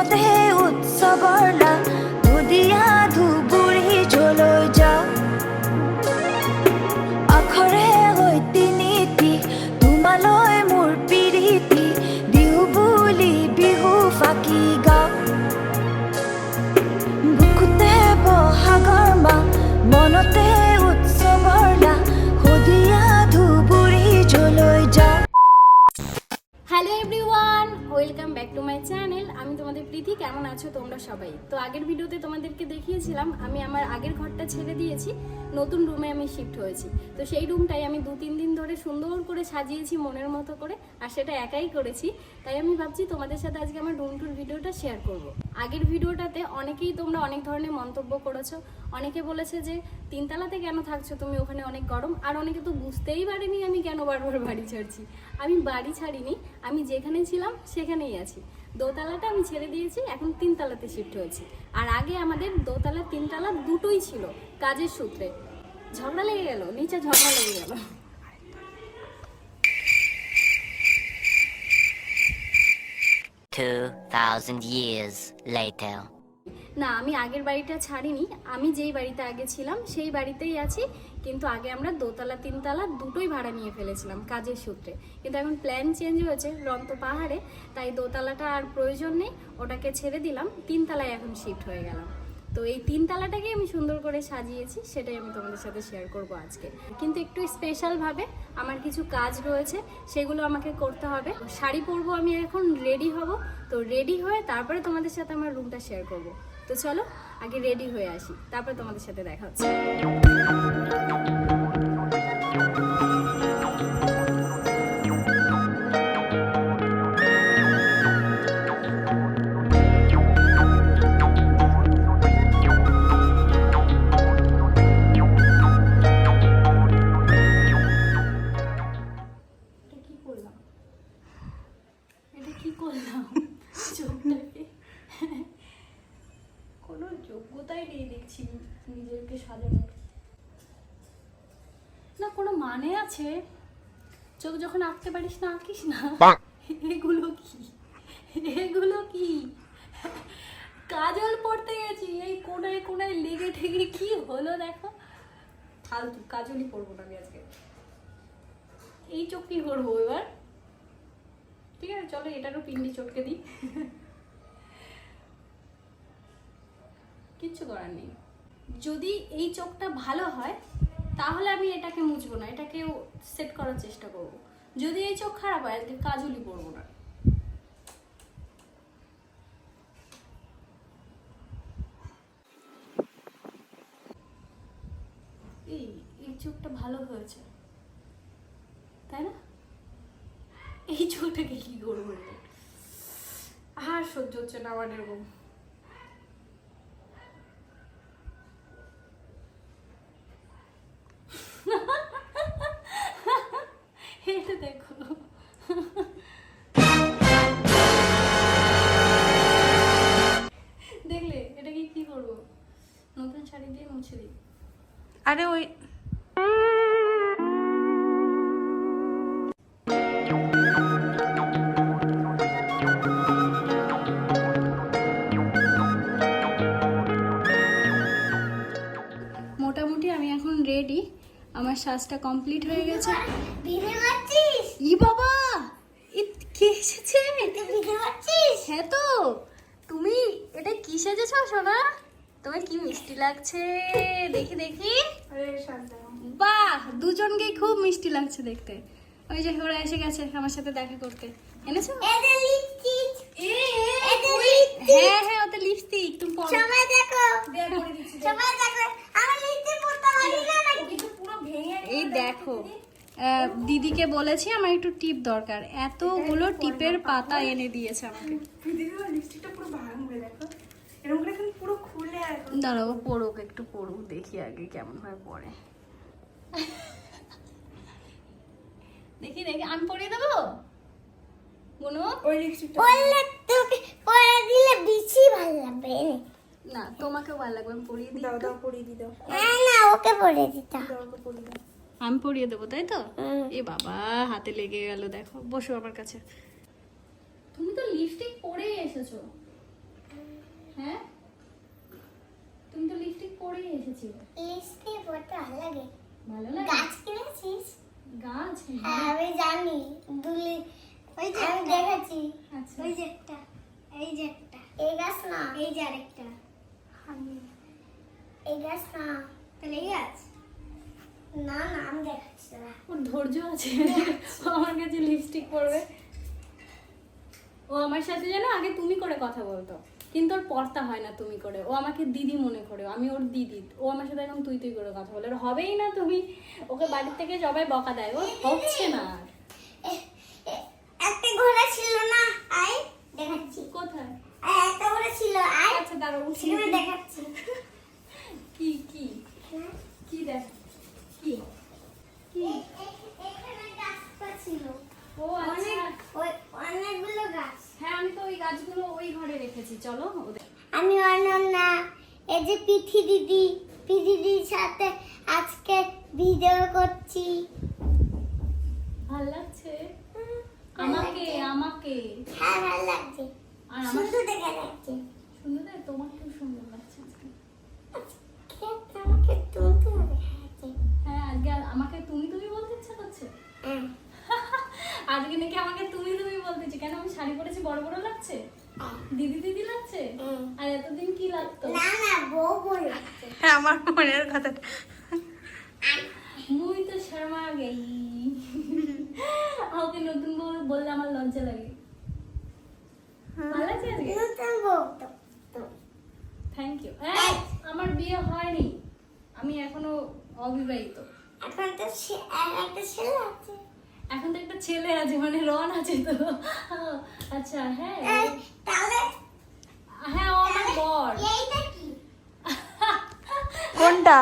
মনতে উৎসৱৰ লা নদীয়া ধুবুৰী জলৈ যা। আখৰে সৈতে নীতি তোমালৈ মোৰ প্ৰীতি বিহু বুলি বিহু ফাকি গা। বুকুতে বহাগৰ মা মনতে উৎসৱৰ লা সদিয়া ধুবুৰী জলৈ যা। Hello everyone welcome back to my channel আমি তোমাদের প্রীতি, কেমন আছো তোমরা সবাই? তো আগের ভিডিওতে তোমাদেরকে দেখিয়েছিলাম, আমি আমার আগের ঘরটা ছেড়ে দিয়েছি, নতুন রুমে আমি শিফট হয়েছি। তো সেই রুমটাই আমি দু তিন দিন ধরে সুন্দর করে সাজিয়েছি মনের মতো করে, আর সেটা একাই করেছি। তাই আমি ভাবছি তোমাদের সাথে আজকে আমার রুম টুর ভিডিওটা শেয়ার করব। আগের ভিডিওটাতে অনেকেই তোমরা অনেক ধরনের মন্তব্য করেছ। অনেকে বলেছে যে, তিনতলাতে কেন থাকছো? তুমি ওখানে অনেক গরম। আর অনেকে তো বুঝতেই পারেনি আমি কেন বারবার বাড়ি ছাড়ছি। আমি বাড়ি ছাড়িনি, আমি যেখানে ছিলাম সেখানেই আছি। দোতলাটা আমি ছেড়ে দিয়েছি এখন তিনতলাতে শিফট হয়েছি। আর আগে আমাদের দোতলা তিনতলা দুটোই ছিল কাজের সূত্রে। ঝগড়া লেগে গেল নিচে ঝগড়া লেগে গেল. না আমি আগের বাড়িটা ছাড়িনি আমি যেই বাড়িতে আগে ছিলাম সেই বাড়িতেই আছি। কিন্তু আগে আমরা দোতলা, তিনতলা দুটোই ভাড়া নিয়ে ফেলেছিলাম কাজের সূত্রে। কিন্তু এখন প্ল্যান চেঞ্জ হয়েছে রন্ত পাহাড়ে, তাই দোতলাটা আর প্রয়োজন নেই, ওটাকে ছেড়ে দিলাম, তিনতলায় এখন শিফট হয়ে গেলাম। তো এই তিনতলাটাকে আমি সুন্দর করে সাজিয়েছি, সেটাই আমি তোমাদের সাথে শেয়ার করব আজকে। কিন্তু একটু স্পেশালভাবে আমার কিছু কাজ রয়েছে, সেগুলো আমাকে করতে হবে। শাড়ি পরবো আমি এখন রেডি হব। তো রেডি হয়ে তারপরে তোমাদের সাথে আমার রুমটা শেয়ার করব। তো চলো আগে রেডি হয়ে আসি তারপরে তোমাদের সাথে দেখা হচ্ছে। আঁকতে পারিস না আঁকিস না। এগুলো কি? এগুলো কি? কাজল পড়তে গেছি এই কোনায় কোনায় লেগে ঠেগে কি হলো দেখো। ফালতু কাজলই পরবো না আমি আজকে। এই চোখ কি করব এবার। ঠিক আছে চলো এটারও পিন্ডি চটকে দিই। কিচ্ছু করার নেই। যদি এই চোখটা ভালো হয় তাহলে আমি এটাকে মুছবো না এটাকেও সেট করার চেষ্টা করব। যদি এই চোখ খারাপ হয় আজকে কাজলই পরবো না। এই চোখটা ভালো হয়েছে। তাই না? এই চোখটাকে কি করব? আর সহ্য হচ্ছে না আমার এরকম। এটা আরে ওই মোটামুটি আমি এখন রেডি আমার সাজটা কমপ্লিট হয়ে গেছে। ই বাবা! কে এসেছে? হ্যাঁ তো। তুমি এটা কি সেজেছ সোনা? তোমার কি মিষ্টি লাগছে? দেখি দেখি। বাহ দুজনকেই খুব মিষ্টি লাগছে দেখতে। ওই যে ওরা এসে গেছে আমার সাথে দেখা করতে। এনেছো? হ্যাঁ হ্যাঁ ওটা লিপস্টিক তুমি পরো। সবাই দেখো। সবাই দেখো। আমার লিপস্টিক পড়তে পারি না নাকি? এই দেখো দিদিকে বলেছি আমার একটু টিপ দরকার। এতগুলো টিপের পাতা এনে দিয়েছে আমাকে। দাঁড়াও পড়ুক একটু পড়ুক দেখি আগে কেমন হয় পড়ে। দেখি দেখি আমি পড়িয়ে দেবো? গুনু পড়লে তোকে পরে দিলে বেশি ভালো লাগবে। না তোমাকেও ভালো লাগবে আমি পড়িয়ে দিই একটু। না ওকে পরে দিতাম আমি পড়িয়ে দেবো তাই তো? এ বাবা হাতে লেগে গেল দেখো বসো আমার কাছে। তুমি তো লিপস্টিক পরেই এসেছ। হ্যাঁ? তুমি তো লিপস্টিক পরেই এসেছিলে। লিপস্টিক পড়তে ভালো লাগে। ভালো লাগে? গাছ কিনেছিস? গাছ? হ্যাঁ। আমি জানি। দুলি ওই যে আমি দেখেছি আচ্ছা। ওই যে একটা। এই যে একটা। এই গাছ না। এই যে আরেকটা। এই গাছ না। তাহলে এই গাছ? না না আমি দেখাচ্ছি ওর ধৈর্য আছে। আমার কাছে লিপস্টিক পরবে। ও আমার সাথে যেন আগে তুমি করে কথা বলতো। কিন্তু ওর পড়তা হয় না তুমি করে। ও আমাকে দিদি মনে করে আমি ওর দিদি। ও আমার সাথে এখন তুই তুই করে কথা বলে। ওর হবেই না তুমি। ওকে বাড়ির থেকে সবাই বকা দেয়। ও হচ্ছে না একটা ঘোড়া ছিল না? আই দেখাচ্ছি। কোথায়? একটা ঘোড়া ছিল। আই আচ্ছা দাঁড়াও। সেখানে দেখাচ্ছি। কি কি? কি দেখ কি? কি? এখানে ছিল। ও আচ্ছা। অনেক অনেকগুলো গাছ। হ্যাঁ আমি তো ওই গাছগুলো ওই ঘরে রেখেছি চলো ওদের আমি অনন্যা এই যে পিথি দিদি পিথি দিদির সাথে আজকে ভিডিও করছি। ভালো লাগছে? আমাকে আমাকে। হ্যাঁ ভালো লাগছে। আর আমার সুন্দর দেখা যাচ্ছে। সুন্দর না তোমাকেও সুন্দর লাগছে আজকে। আমাকে। হ্যাঁ আজকে আমাকে তুমি তুমি বলতে ইচ্ছা করছে? হ্যাঁ। আজকে নাকি আমাকে তুমি তুমি বলতেছি কেন আমি শাড়ি পরেছি বড় বড় লাগছে? হ্যাঁ। দিদি দিদি লাগছে? আর এতদিন কি লাগতো? না না বউ বউ লাগছে। আমার মনের কথাটা মুই তো শর্মা গেই আমাকে নতুন বউ বললে আমার লজ্জা লাগে। ভালো লাগছে আজকে? নতুন বউ তো তো। থ্যাংক ইউ আমার বিয়ে হয়নি। আমি এখনও অবিবাহিত। এখন তো একটা ছেলে আছে। এখন তো একটা ছেলে আছে মানে রন আছে তো। আচ্ছা হ্যাঁ। তাহলে? হ্যাঁ ও আমার বর। এইটা কি? কোনটা?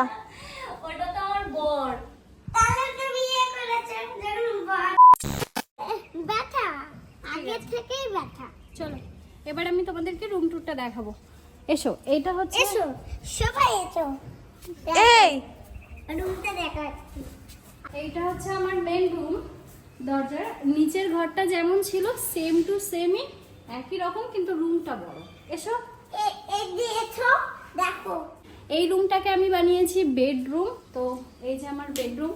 ওটা তো আমার বর। তাহলে তো বিয়ে করেছে যেরকম বর। ব্যথা। আগে থেকেই ব্যথা। চলো এবার আমি তোমাদেরকে রুম টুরটা দেখাবো। এসো এইটা হচ্ছে এসো সবাই এসো। এই! রুমটা দেখাচ্ছি। এইটা হচ্ছে আমার মেন রুম দরজার নিচের ঘরটা যেমন ছিল সেম টু সেমই একই রকম কিন্তু রুমটা বড়। এসো। দেখো। এই রুমটাকে আমি বানিয়েছি বেডরুম তো এই যে আমার বেডরুম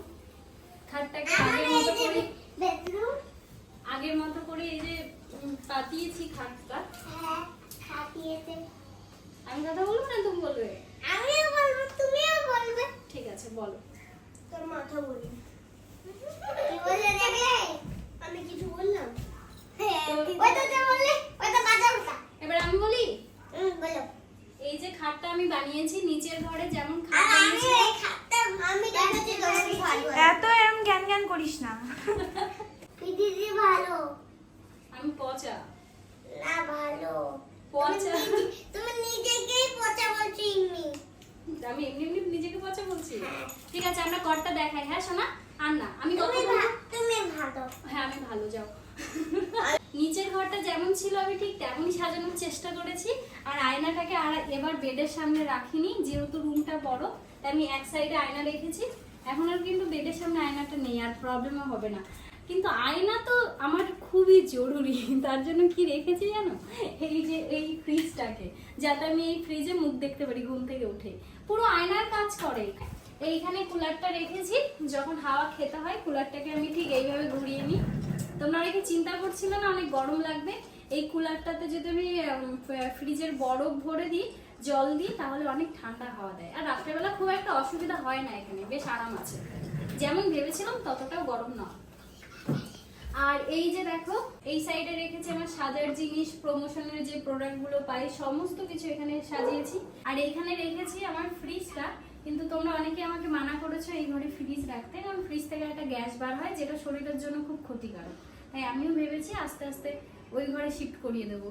খাটটাকে আগের মতো করে বেডরুম আগের মতো করে এই যে উম, পাতিয়েছি খাটটা হ্যাঁ খাটিয়েছে আমি কথা বলব না তুমি বলবে আমিও বলব তুমিও বলবে ঠিক আছে বলো তোর মাথা বলি কি বলে দেখলে আমি কিছু বললাম হ্যাঁ ওই তো যা বললে ওই তো বাজা উঠা এবার আমি বলি হুম বলো এই যে খাটটা আমি বানিয়েছি নিচের ঘরে যেমন আর খাট আমি বানিয়েছি এই খাটটা আমি দেখাচ্ছি তোমাকে ভালো এত এরম জ্ঞান জ্ঞান করিস না দিদি ভালো আমি পচা না ভালো পচা তুমি নিজেকেই পচা বলছো ইমনি আমি এমনি এমনি নিজেকে পচা বলছি হ্যাঁ। ঠিক আছে আমরা ঘরটা দেখাই হ্যাঁ সোনা আর না আমি কথা তুমি বলব ভা- তুমি ভালো হ্যাঁ আমি ভালো যাও নিচের ঘরটা যেমন ছিল আমি ঠিক তেমনই সাজানোর চেষ্টা করেছি আর আয়নাটাকে আর এবার বেডের সামনে রাখিনি, যেহেতু রুমটা বড়, তাই আমি এক সাইডে আয়না রেখেছি। এখন আর কিন্তু বেডের সামনে আয়নাটা নেই, আর প্রবলেমও হবে না। কিন্তু আয়না তো আমার খুবই জরুরি, তার জন্য কি রেখেছি জানো? এই যে, এই ফ্রিজটাকে যাতে আমি এই ফ্রিজে মুখ দেখতে পারি, ঘুম থেকে উঠে। পুরো আয়নার কাজ করে। এইখানে কুলারটা রেখেছি, যখন হাওয়া খেতে হয় কুলারটাকে আমি ঠিক এইভাবে ঘুরিয়ে নিই। তোমরা অনেকে চিন্তা করছিলে না, অনেক গরম লাগবে? এই কুলারটাতে যদি আমি ফ্রিজের বরফ ভরে দিই, জল দিই, তাহলে অনেক ঠান্ডা হাওয়া দেয়। আর রাত্রেবেলা খুব একটা অসুবিধা হয় না এখানে, বেশ আরাম আছে। যেমন ভেবেছিলাম ততটাও গরম না আর এই যে দেখো, এই সাইডে রেখেছি আমার সাজার জিনিস প্রমোশনের যে প্রোডাক্টগুলো পাই, সমস্ত কিছু এখানে সাজিয়েছি। আর এইখানে রেখেছি আমার ফ্রিজটা কিন্তু তোমরা অনেকে আমাকে মানা করেছ এই ঘরে ফ্রিজ রাখতে, কারণ ফ্রিজ থেকে একটা গ্যাস বার হয়, যেটা শরীরের জন্য খুব ক্ষতিকারক। তাই আমিও ভেবেছি আস্তে আস্তে ওই ঘরে শিফট করিয়ে দেবো।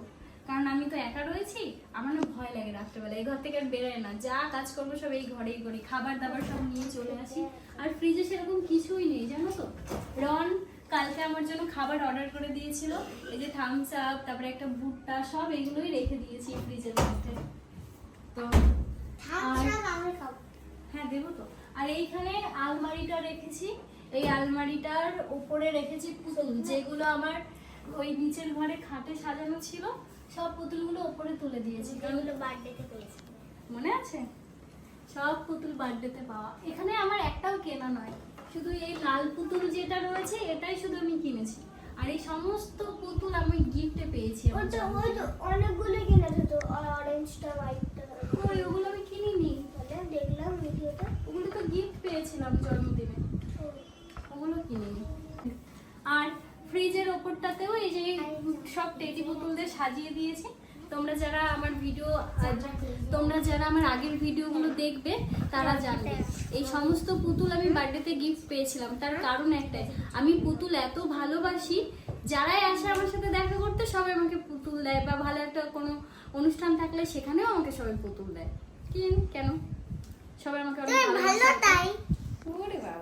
কারণ আমি তো একা রয়েছি আমার না ভয় লাগে রাত্রেবেলা। এই ঘর থেকে আর বেরোয় না। যা কাজ করব সব এই ঘরেই করি। খাবার দাবার সব নিয়ে চলে আসি। আর ফ্রিজে সেরকম কিছুই নেই জানো তো? রন কালকে আমার জন্য খাবার অর্ডার করে দিয়েছিল। এই যে থামস আপ তারপরে একটা ভুট্টা সব এগুলোই রেখে দিয়েছি ফ্রিজের মধ্যে। তো আর আমি খাব হ্যাঁ দেবো তো। আর এইখানে আলমারিটা রেখেছি। এই আলমারিটার উপরে রেখেছি পুতুল যেগুলো আমার ওই নিচের ঘরে খাটে সাজানো ছিল সব পুতুলগুলো উপরে তুলে দিয়েছি। এগুলো বার্থডেতে পেয়েছি। মনে আছে? সব পুতুল বার্থডেতে পাওয়া। এখানে আমার একটাও কেনা নয়। শুধু এই লাল পুতুল যেটা রয়েছে এটাই শুধু আমি কিনেছি। আর এই সমস্ত পুতুল আমি গিফটে পেয়েছি আমার ওই তো ওই তো অনেকগুলো কিনেছে তো অরেঞ্জটা হোয়াইটটা ওই ওগুলো আমি কিনিনি। তাহলে দেখলাম ভিডিওটা। ওগুলো তো গিফট পেয়েছিলাম জন্মদিনে। সব টেডি বোতলদের সাজিয়ে দিয়েছি। তোমরা যারা আমার ভিডিও তোমরা যারা আমার আগের ভিডিওগুলো দেখবে তারা জানবে। এই সমস্ত পুতুল আমি বার্থডেতে গিফট পেয়েছিলাম। তার কারণ একটাই আমি পুতুল এত ভালোবাসি যারাই আসে আমার সাথে দেখা করতে সবাই আমাকে পুতুল দেয় বা ভালো একটা কোনো অনুষ্ঠান থাকলে সেখানেও আমাকে সবাই পুতুল দেয়। কি কেন? সবাই আমাকে ভালো তাই। ওরে বাবা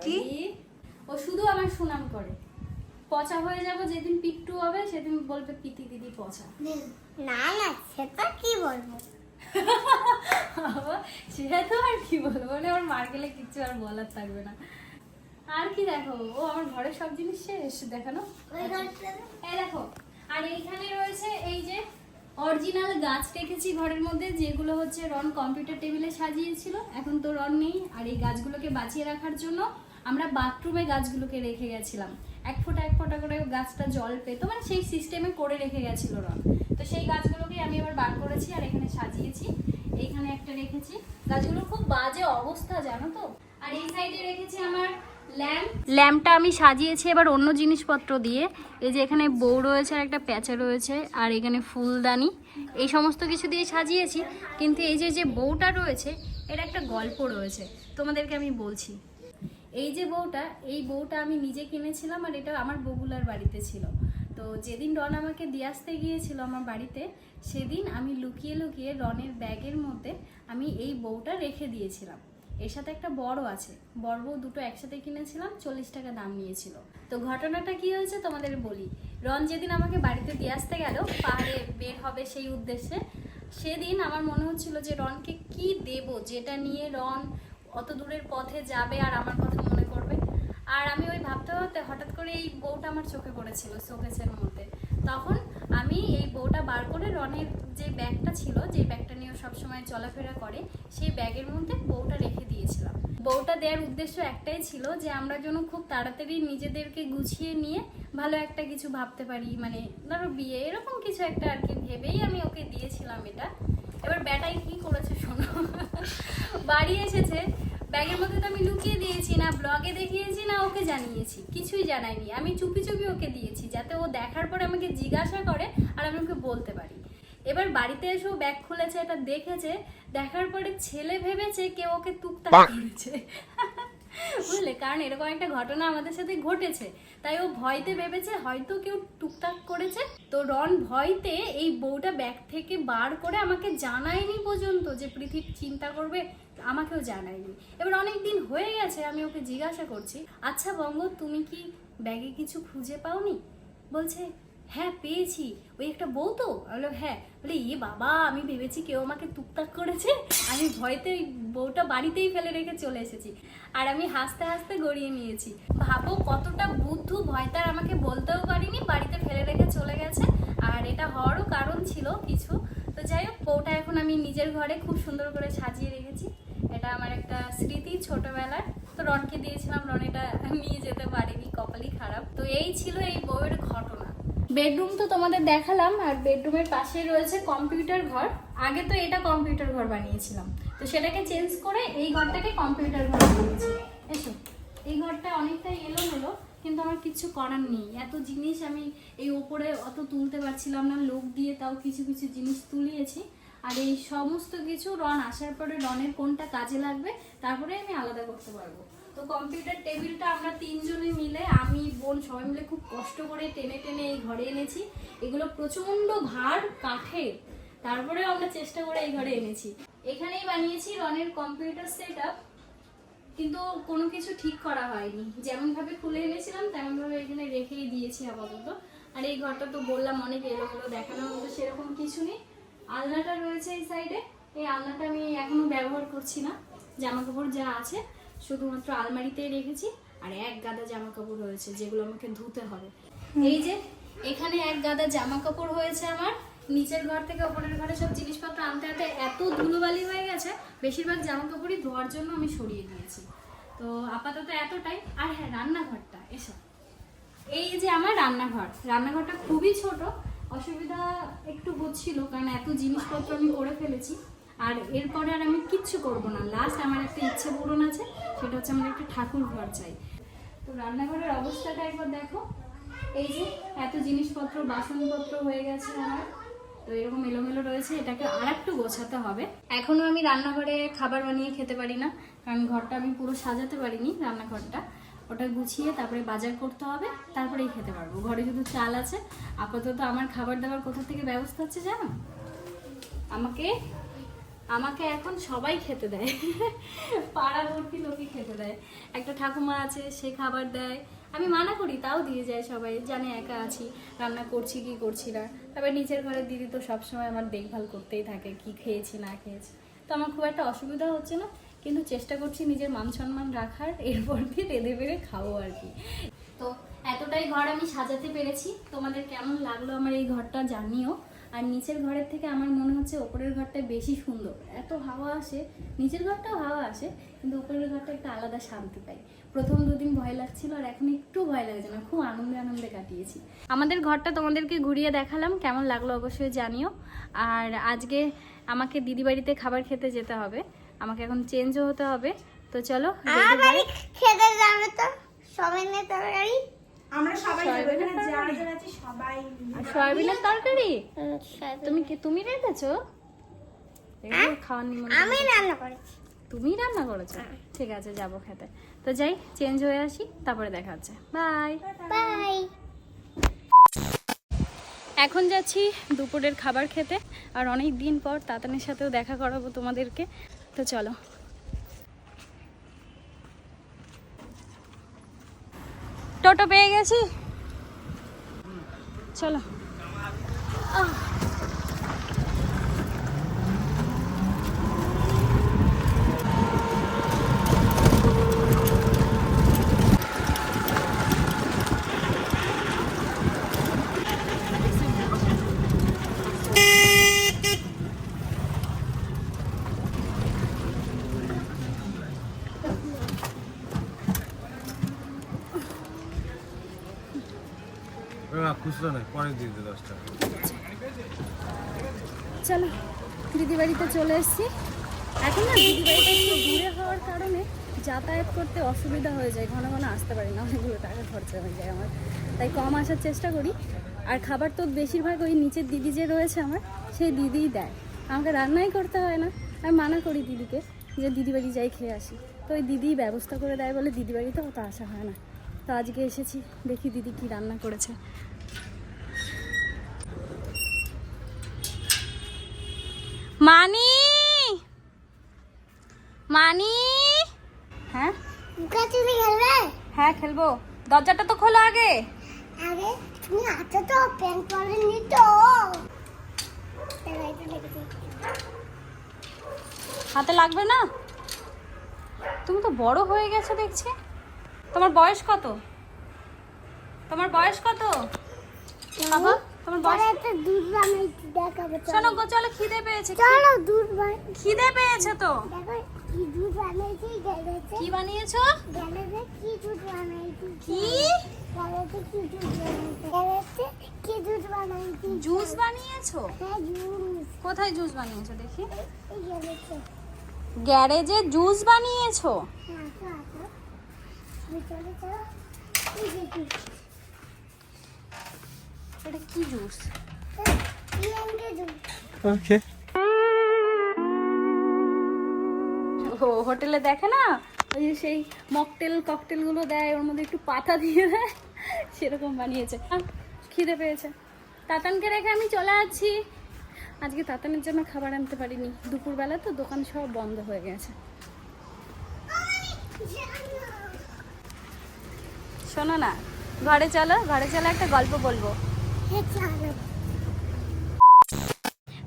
ও শুধু আমার সুনাম করে। পচা হয়ে যাব যেদিন পিট্টু হবে সেদিন বলবে পিটি দিদি পচা। না না সেটা কি বলব? সেটা তো আর কি বলব? মানে আমার মার গেলে কিচ্ছু আর বলার থাকবে না। আর কি দেখো ও আমার ঘরের সব জিনিস শেষ দেখানো? এই দেখো আর এইখানে রয়েছে এই যে অরিজিনাল গাছ রেখেছি ঘরের মধ্যে যেগুলো হচ্ছে রন কম্পিউটার টেবিলে সাজিয়েছিল। এখন তো রন নেই আর এই গাছগুলোকে বাঁচিয়ে রাখার জন্য আমরা বাথরুমে গাছগুলোকে রেখে গেছিলাম। এক ফোঁটা এক ফোঁটা করে গাছটা জল পেতো মানে সেই সিস্টেমে করে রেখে গেছিল রন তো সেই গাছগুলোকে আমি আবার বার করেছি আর এখানে সাজিয়েছি। এইখানে একটা রেখেছি। গাছগুলোর খুব বাজে অবস্থা, জানো তো? আর এই সাইডে রেখেছি আমার ল্যাম্প। ল্যাম্পটা আমি সাজিয়েছি এবার অন্য জিনিসপত্র দিয়ে। এই যে এখানে বউ রয়েছে আর একটা প্যাঁচা রয়েছে আর এখানে ফুলদানি। এই সমস্ত কিছু দিয়ে সাজিয়েছি। কিন্তু এই যে যে বউটা রয়েছে, এর একটা গল্প রয়েছে। তোমাদেরকে আমি বলছি। এই যে বউটা, এই বউটা আমি নিজে কিনেছিলাম আর এটা আমার বগুলার বাড়িতে ছিল। তো যেদিন রন আমাকে দিয়ে আসতে গিয়েছিল আমার বাড়িতে, সেদিন আমি লুকিয়ে লুকিয়ে রনের ব্যাগের মধ্যে আমি এই বউটা রেখে দিয়েছিলাম। এর সাথে একটা বড় আছে। বড় বউ দুটো একসাথে কিনেছিলাম, চল্লিশ টাকা দাম নিয়েছিল। তো ঘটনাটা কি হয়েছে তোমাদের বলি। রন যেদিন আমাকে বাড়িতে দিয়ে আসতে গেল, পাহাড়ে বের হবে সেই উদ্দেশ্যে, সেদিন আমার মনে হচ্ছিল যে রনকে কি দেব? যেটা নিয়ে রন অত দূরের পথে যাবে আর আমার কথা আর আমি ওই ভাবতে ভাবতে হঠাৎ করে এই বউটা আমার চোখে পড়েছিল শোকেসের মধ্যে। তখন আমি এই বউটা বার করে রনের যে ব্যাগটা ছিল যে ব্যাগটা নিয়ে সবসময় চলাফেরা করে, সেই ব্যাগের মধ্যে বউটা রেখে দিয়েছিলাম। বউটা দেওয়ার উদ্দেশ্য একটাই ছিল যে আমরা যেন খুব তাড়াতাড়ি নিজেদেরকে গুছিয়ে নিয়ে ভালো একটা কিছু ভাবতে পারি। মানে ধরো বিয়ে, এরকম কিছু একটা আর কি ভেবেই আমি ওকে দিয়েছিলাম এটা। এবার ব্যাটাই কি করেছে শোনো? বাড়ি এসেছে। ব্যাগের মধ্যে তো আমি লুকিয়ে দিয়েছি না ব্লগে দেখিয়েছি না ওকে জানিয়েছি। কিছুই জানাইনি। আমি চুপি চুপি ওকে দিয়েছি যাতে ও দেখার পরে আমাকে জিজ্ঞাসা করে আর আমি ওকে বলতে পারি। এবার বাড়িতে এসে ও ব্যাগ খুলেছে এটা দেখেছে দেখার পরে ছেলে ভেবেছে কেউ ওকে টুকটাক করেছে বুঝলে? কারণ এরকম একটা ঘটনা আমাদের সাথে ঘটেছে। তাই ও ভয়তে ভেবেছে হয়তো কেউ টুকটাক করেছে। তো রন ভয়তে এই বউটা ব্যাগ থেকে বার করে আমাকে জানায়নি পর্যন্ত যে পৃথিবী চিন্তা করবে আমাকেও জানায়নি। এবার অনেক দিন হয়ে গেছে আমি ওকে জিজ্ঞাসা করছি আচ্ছা বঙ্গ তুমি কি ব্যাগে কিছু খুঁজে পাওনি? বলছে হ্যাঁ পেয়েছি। ওই একটা বউ তো? আমি বললাম, হ্যাঁ। বলে ইয়ে বাবা আমি ভেবেছি কেউ আমাকে টুকটাক করেছে। আমি ভয়তে ওই বউটা বাড়িতেই ফেলে রেখে চলে এসেছি। আর আমি হাসতে হাসতে গড়িয়ে নিয়েছি। ভাবো কতটা বুদ্ধু ভয়তার আমাকে বলতেও পারিনি বাড়িতে ফেলে রেখে চলে গেছে। আর এটা হওয়ারও কারণ ছিল কিছু। তো যাই হোক বউটা এখন আমি নিজের ঘরে খুব সুন্দর করে সাজিয়ে রেখেছি। এটা আমার একটা স্মৃতি ছোটবেলার। তো রনকে দিয়েছিলাম রন এটা নিয়ে যেতে পারিনি, কপালই খারাপ। তো এই ছিল এই বউয়ের ঘটনা। বেডরুম তো তোমাদের দেখালাম, আর বেডরুমের পাশে রয়েছে কম্পিউটার ঘর। আগে তো এটা কম্পিউটার ঘর বানিয়েছিলাম। তো সেটাকে চেঞ্জ করে এই ঘরটাকে কম্পিউটার ঘর বানিয়েছি এসো। এই ঘরটা অনেকটাই এলোমেলো, কিন্তু আমার কিছু করার নেই। এত জিনিস আমি এই ওপরে অত তুলতে পারছিলাম না, লোক দিয়ে তাও কিছু কিছু জিনিস তুলিয়েছি। আর এই সমস্ত কিছু রন আসার পরে রনের কোনটা কাজে লাগবে তারপরে আমি আলাদা করতে পারব। তো কম্পিউটার টেবিলটা আমরা তিনজনে মিলে, আমি, বোন সবাই মিলে খুব কষ্ট করে টেনে টেনে এই ঘরে এনেছি। এগুলো প্রচণ্ড ভার, কাঠের। তারপরে আমরা চেষ্টা করে এই ঘরে এনেছি। এখানেই বানিয়েছি রনের কম্পিউটার সেট কিন্তু কোনো কিছু ঠিক করা হয়নি। যেমন ভাবে খুলে এনেছিলাম তেমন ভাবে এখানে রেখেই দিয়েছি আপাতত। আর এই ঘরটা তো বললাম, অনেক এলোমেলো দেখানোর মতো সেরকম কিছু নেই। আলনাটা রয়েছে এই সাইডে এই আলনাটা আমি এখনও ব্যবহার করছি না। জামা কাপড় যা আছে শুধুমাত্র আলমারিতেই রেখেছি। আর এক গাদা জামা কাপড় রয়েছে যেগুলো আমাকে ধুতে হবে। এই যে এখানে এক গাদা জামা কাপড় হয়েছে আমার। নিচের ঘর থেকে ওপরের ঘরে সব জিনিসপত্র আনতে আনতে এত ধুলোবালি হয়ে গেছে বেশিরভাগ জামা কাপড়ই ধোয়ার জন্য আমি সরিয়ে দিয়েছি। তো আপাতত এতটাই। আর হ্যাঁ রান্নাঘরটা এসব এই যে আমার রান্নাঘর রান্নাঘরটা খুবই ছোট। অসুবিধা একটু হচ্ছিল, কারণ এত জিনিসপত্র আমি করে ফেলেছি। আর এরপরে আর আমি কিচ্ছু করব না। লাস্ট আমার একটা ইচ্ছে পূরণ আছে, সেটা হচ্ছে আমার একটা ঠাকুর ঘর চাই। তো রান্নাঘরের অবস্থাটা একবার দেখো। এই যে এত জিনিসপত্র, বাসনপত্র হয়ে গেছে আমার। তো এরকম এলোমেলো রয়েছে, এটাকে আর একটু গোছাতে হবে। এখনও আমি রান্নাঘরে খাবার বানিয়ে খেতে পারি না, কারণ ঘরটা আমি পুরো সাজাতে পারিনি রান্নাঘরটা। ওটা গুছিয়ে তারপরে বাজার করতে হবে, তারপরেই খেতে পারব। ঘরে শুধু চাল আছে। আপাতত আমার খাবার দাবার কোথা থেকে ব্যবস্থা হচ্ছে জানো? আমাকে আমাকে এখন সবাই খেতে দেয়। পাড়া ভর্তি লোকই খেতে দেয়। একটা ঠাকুমা আছে, সে খাবার দেয়। আমি মানা করি, তাও দিয়ে যায় সবাই। জানে একা আছি, রান্না করছি কি করছি না। তারপরে নিচের ঘরের দিদি তো সবসময় আমার দেখভাল করতেই থাকে, কি খেয়েছি না খেয়েছি। তো আমার খুব একটা অসুবিধা হচ্ছে না। কিন্তু চেষ্টা করছি নিজের মান সম্মান রাখার, এরপর দিয়ে রেঁধে বেড়ে খাব আর কি। তো এতটাই ঘর আমি সাজাতে পেরেছি। তোমাদের কেমন লাগল আমার এই ঘরটা জানিও। আর নিচের ঘরের থেকে আমার মনে হচ্ছে ওপরের ঘরটা বেশি সুন্দর। এত হাওয়া আসে, নিচের ঘরটাও হাওয়া আসে, কিন্তু উপরের ঘরটা একটা আলাদা শান্তি পাই। প্রথম দুদিন ভয় লাগছিল আর এখন একটু ভয় লাগছে না, খুব আনন্দে আনন্দে কাটিয়েছি। আমাদের ঘরটা তোমাদেরকে ঘুরিয়ে দেখালাম, কেমন লাগল অবশ্যই জানিও। আর আজকে আমাকে দিদি বাড়িতে খাবার খেতে যেতে হবে। আমাকে এখন চেঞ্জও হতে হবে। তো চলো খেতে যাবে তো তরকারি। আমরা সবাই সবাই সয়াবিনের তরকারি? তুমি কি তুমি রেঁধেছো? এগুলো খাওয়ার নিমন্ত্রণ আমি রান্না করেছি। তুমি রান্না করেছ? ঠিক আছে যাব খেতে। তো যাই চেঞ্জ হয়ে আসি তারপরে দেখা হচ্ছে। বাই বাই এখন যাচ্ছি দুপুরের খাবার খেতে আর অনেক দিন পর তাতানের সাথেও দেখা করাবো তোমাদেরকে। তো চলো। টোটো পেয়ে গেছি? চলো খুচরো নয় চলো দিদি বাড়িতে চলে এসেছি। এখন না দিদি একটু দূরে হওয়ার কারণে যাতায়াত করতে অসুবিধা হয়ে যায়। ঘন ঘন আসতে পারি না, অনেকগুলো টাকা খরচা হয়ে যায় আমার। তাই কম আসার চেষ্টা করি। আর খাবার তো বেশিরভাগ ওই নিচের দিদি যে রয়েছে আমার, সেই দিদিই দেয়। আমাকে রান্নাই করতে হয় না। আমি মানা করি দিদিকে যে দিদি বাড়ি যাই খেয়ে আসি। তো ওই দিদিই ব্যবস্থা করে দেয় বলে দিদি বাড়িতে অত আসা হয় না। তো আজকে এসেছি, দেখি দিদি কি রান্না করেছে। মানি? মানি? হ্যাঁ? খেলবে? হ্যাঁ খেলব। দরজাটা তো খোলা আগে। আরে তুমি আছো তো প্যান্ট পরেনি তো হাতে লাগবে না? তুমি তো বড় হয়ে গেছো দেখছি। তোমার বয়স কত? তোমার বয়স কত? বাবা? তোমার বয়স? একটা দুধ দেখাবো গো চলো খিদে পেয়েছে। চলো দুধ বানাই। খিদে পেয়েছে তো? দেখো কি দুধ বানাইছি কি বানিয়েছো? গ্যারেজে কি দুধ বানাইছি। কি? গ্যারেজে কি দুধ বানাইছি। গ্যারেজে কি দুধ বানাইছি। জুস বানিয়েছো? হ্যাঁ জুস। কোথায় জুস বানিয়েছো দেখি? গ্যারেজে জুস বানিয়েছো? হ্যাঁ চলো। এটা কি জুস? ওকে। হোটেলে দেখে না? ওই যে সেই মকটেল ককটেলগুলো দেয় ওর মধ্যে একটু পাতা দিয়ে দেয় সেরকম বানিয়েছে। খিদে পেয়েছে। তাতানকে রেখে আমি চলে আছি আজকে তাতানের জন্য খাবার আনতে পারিনি। দুপুরবেলা তো দোকান সব বন্ধ হয়ে গেছে। শোনো না ঘরে চলো ঘরে চলো একটা গল্প বলব।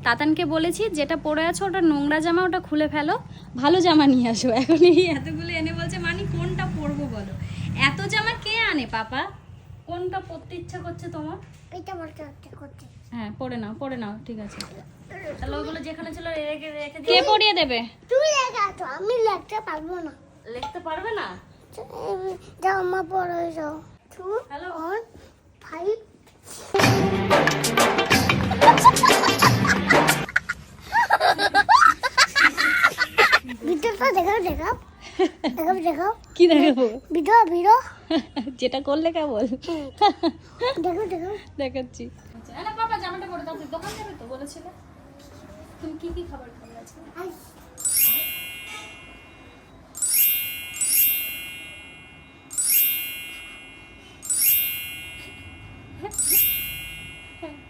তাতানকে বলেছি যেটা পরে আছো ওটা নোংরা জামা ওটা খুলে ফেলো। ভালো জামা নিয়ে আসো। এখন এই এতগুলো এনে বলছে মানি কোনটা পরবো বলো? এত জামা কে আনে পাপা? কোনটা পরতে ইচ্ছা করছে তোমার? এটা বলতে হচ্ছে করতে হ্যাঁ পরে নাও পরে নাও ঠিক আছে। তাহলে ওগুলো যেখানে ছিল রেখে রেখে কে পরিয়ে দেবে? তুমি লেখা আছো আমি লিখতে পারব না। লিখতে পারবে না? জামা পরে যাও। টু হ্যালো ওয়ান ফাইভ ভিডিওটা দেখাও দেখাও। দেখাও দেখাও। কি দেখাবো? ভিডিও ভিডিও যেটা করলে কেবল। দেখো দেখো দেখাচ্ছি। না পাপা জামাটা পরে দাও। দোকান যাবে তো বলেছিলে। তুমি কি কি খাবার খাবে আজকে?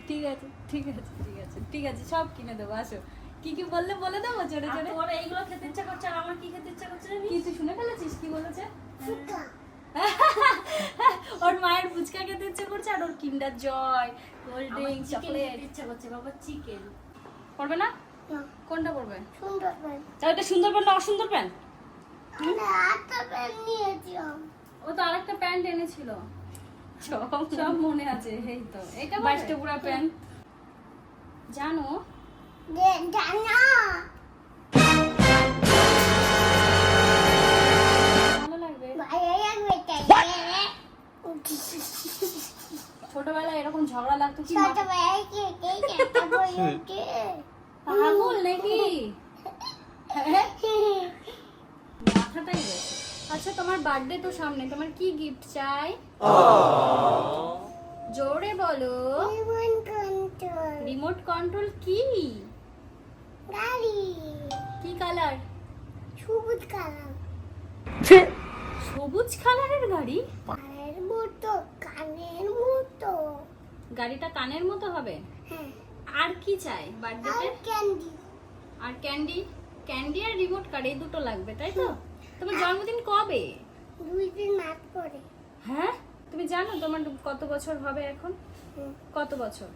ঠিক আছে ঠিক আছে ঠিক আছে ঠিক আছে সব কিনে দেবো আসো। কি কি বললে বলে দেবো চড়ে চড়ে তোর এইগুলো খেতে ইচ্ছা করছে আর আমার কি খেতে ইচ্ছা করছে কি তুই শুনে ফেলেছিস? কি বলেছে? ওর মায়ের ফুচকা খেতে ইচ্ছে করছে আর ওর Kinder Joy cold drink chocolate. ইচ্ছা করছে বাবা চিকেন পড়বে না? কোনটা পড়বে? সুন্দর প্যান্ট তাহলে এটা সুন্দর প্যান্ট না অসুন্দর প্যান্ট আটটা প্যান্ট নিয়েছিলাম। ও তো আরেকটা প্যান্ট এনেছিল। সব মনে আছে এই তো। এটা বাইশটা পুরা প্যান্ট। জানো? ছোটবেলায় এরকম ঝগড়া লাগতো কি ছোটবেলায় কি পাগল নাকি? আচ্ছা তোমার বার্থডে তো সামনে তোমার কি গিফট চাই? জোরে বলো। রিমোট কন্ট্রোল কি? গাড়ি। কি কালার সবুজ কালার সবুজ কালারের গাড়ি? কানের মতো কানের মতো। গাড়িটা কানের মতো হবে? হ্যাঁ। আর কি চাই আর বার্থডেতে ক্যান্ডি আর ক্যান্ডি ক্যান্ডি আর রিমোট কার এই দুটো লাগবে তাই তো? তোমার জন্মদিন কবে? দুই দিন মাঠ করে হ্যাঁ? তুমি জানো তোমার কত বছর হবে এখন? কত বছর?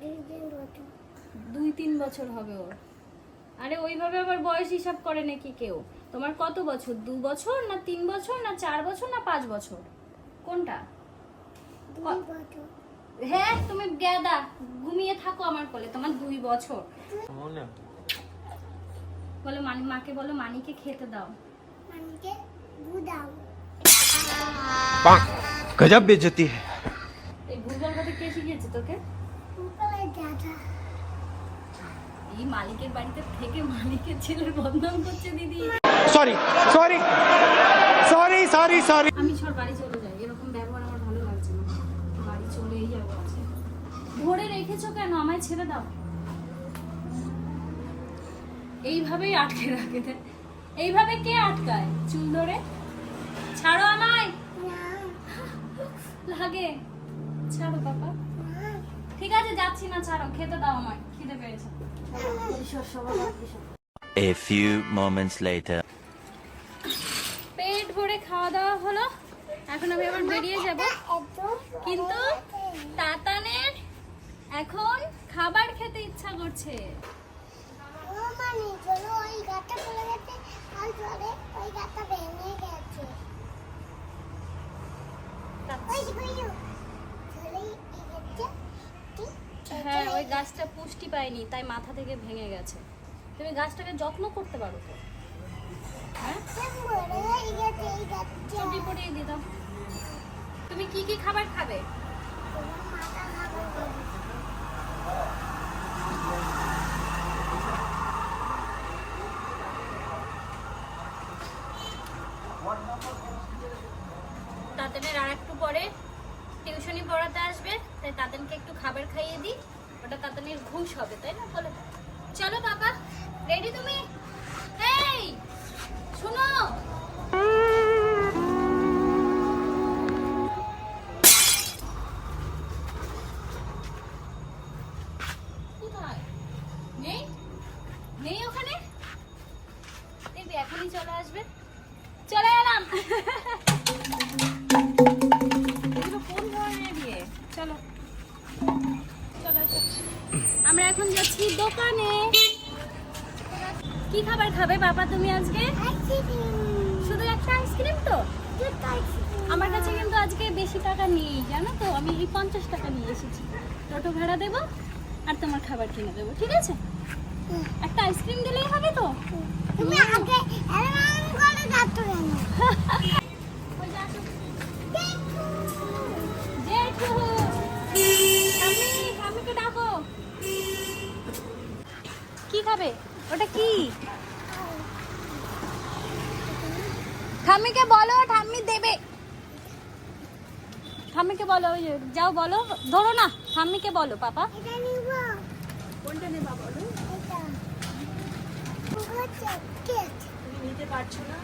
দুই দিন মতো দুই তিন বছর হবে ওর। আরে ওইভাবে আবার বয়স হিসাব করে নাকি কেউ? তোমার কত বছর? দু বছর না তিন বছর না চার বছর না পাঁচ বছর? কোনটা? হ্যাঁ তুমি গেদা ঘুমিয়ে থাকো আমার কোলে তোমার দুই বছর। বলো মানি মাকে বলো মানিকে খেতে দাও। গজব বেজতি হ্যাঁ বাড়ি চলে যাই। এরকম ব্যবহার আমার ভালো লাগছে বাড়ি চলেই রেখেছো কেন? আমায় ছেড়ে দাও। এইভাবেই আটকে রাখে। এইভাবে কে আটকায়? চুল ধরে? ছাড়ো আমায়। লাগে। ছাড়ো বাবা। ঠিক আছে যাচ্ছি না ছাড়ো। খেতে দাও আমায়। খিদে পেয়েছে। A few moments later. পেট ভরে খাওয়া দাওয়া হলো। এখন আমি আবার বেরিয়ে যাব। কিন্তু তাতানের এখন খাবার খেতে ইচ্ছা করছে। ও মানে চলো ওই গাছটা পড়ে গেছে। ওই গাছটা ভেঙে গেছে। হ্যাঁ ওই গাছটা পুষ্টি পায়নি তাই মাথা থেকে ভেঙে গেছে। তুমি গাছটাকে যত্ন করতে পারো তো। হ্যাঁ? তুমি কি কি খাবার খাবে তোমার মাথা খাবার করবে তাতানের আর একটু পরে পরে টিউশনি পড়াতে আসবে তাই তাদেরকে একটু খাবার খাইয়ে দিই ওটা তাদের ঘুষ হবে তাই না? বলে চলো বাবা রেডি তুমি? এই শোনো। এখনই চলে আসবে। চলে এলাম। এগুলো কোন ধরনের বিয়ে? চলো। আমরা এখন যাচ্ছি দোকানে। কি খাবার খাবে বাবা তুমি আজকে? শুধু একটা আইসক্রিম তো? আমার কাছে কিন্তু আজকে বেশি টাকা নেই জানো তো? আমি এই পঞ্চাশ টাকা নিয়ে এসেছি। টোটো ভাড়া দেবো আর তোমার খাবার কিনে দেবো ঠিক আছে? একটা আইসক্রিম দিলেই হবে তো? তুমি আগে খাবে ওটা কি? ঠাম্মিকে বলো ঠাম্মি দেবে। ঠাম্মিকে বলো যাও বলো। ধরো না ঠাম্মিকে বলো পাপা। কোনটা নেবা বলো? এটা হচ্ছে কেক তুমি নিতে পারছ না?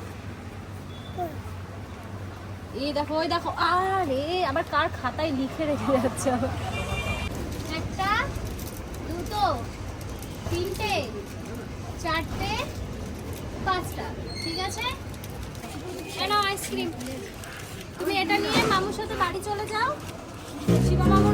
এই দেখো ওই দেখো আরে আবার কার খাতায় লিখে রেখে যাচ্ছে? একটা দুটো। তিনটে, চারটে, পাঁচটা, ঠিক আছে? কেন আইসক্রিম তুমি এটা নিয়ে মামুর সাথে বাড়ি চলে যাও। শিবা মামা